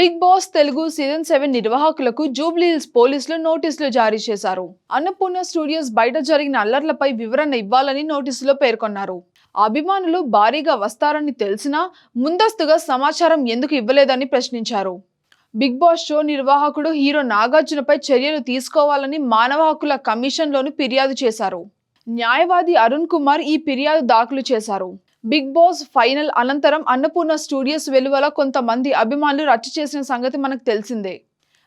Big boss Telugu season seven నిర్వాహకులకు జూబ్లీహిల్స్ పోలీసులు నోటీసులు జారీ చేశారు. అన్నపూర్ణ స్టూడియోస్ బయట జరిగిన అల్లర్లపై వివరణ ఇవ్వాలని నోటీసులో పేర్కొన్నారు. అభిమానులు భారీగా వస్తారని తెలిసినా ముందస్తుగా సమాచారం ఎందుకు ఇవ్వలేదని ప్రశ్నించారు. బిగ్ బాస్ షో నిర్వాహకుడు హీరో నాగార్జునపై చర్యలు తీసుకోవాలని మానవ హక్కుల కమిషన్లోని ఫిర్యాదు చేశారు. న్యాయవాది అరుణ్ కుమార్ ఈ ఫిర్యాదు దాఖలు చేశారు. బిగ్ బాస్ ఫైనల్ అనంతరం అన్నపూర్ణ స్టూడియోస్ వెలువల కొంతమంది అభిమానులు రచ్చ చేసిన సంగతి మనకు తెలిసిందే.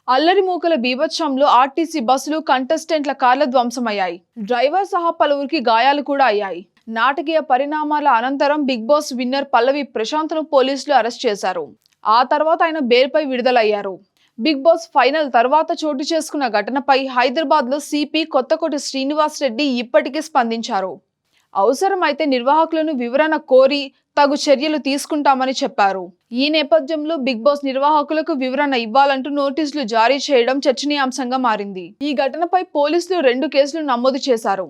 అల్లరి మూకల బీభత్సంలో ఆర్టీసీ బస్సులు కంటెస్టెంట్ల కార్ల ధ్వంసమయ్యాయి. డ్రైవర్ సహా పలువురికి గాయాలు కూడా అయ్యాయి. నాటకీయ పరిణామాల అనంతరం బిగ్ బాస్ విన్నర్ పల్లవి ప్రశాంత్ను పోలీసులు అరెస్ట్ చేశారు. ఆ తర్వాత ఆయన బెయిల్పై విడుదలయ్యారు. బిగ్ బాస్ ఫైనల్ తర్వాత చోటు చేసుకున్న ఘటనపై హైదరాబాద్లో సిపి కొత్తకోటి శ్రీనివాస్ రెడ్డి ఇప్పటికే స్పందించారు. అవసరమైతే నిర్వాహకులను వివరణ కోరి తగు చర్యలు తీసుకుంటామని చెప్పారు. ఈ నేపథ్యంలో బిగ్ బాస్ నిర్వాహకులకు వివరణ ఇవ్వాలంటూ నోటీసులు జారీ చేయడం చర్చనీయాంశంగా మారింది. ఈ ఘటనపై పోలీసులు రెండు కేసులు నమోదు చేశారు.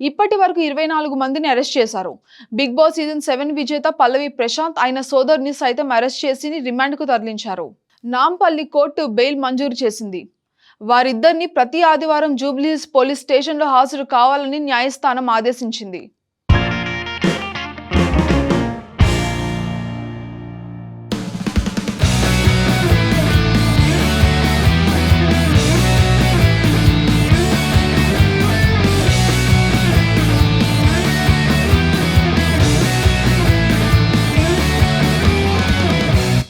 ఇప్పటి వరకు ఇరవై నాలుగు మందిని అరెస్ట్ చేశారు. బిగ్ బాస్ సీజన్ సెవెన్ విజేత పల్లవి ప్రశాంత్ ఆయన సోదరుని సైతం అరెస్ట్ చేసి రిమాండ్కు తరలించారు. నాంపల్లి కోర్టు బెయిల్ మంజూరు చేసింది. వారిద్దరిని ప్రతి ఆదివారం జూబ్లీహిల్స్ పోలీస్ స్టేషన్లో హాజరు కావాలని న్యాయస్థానం ఆదేశించింది.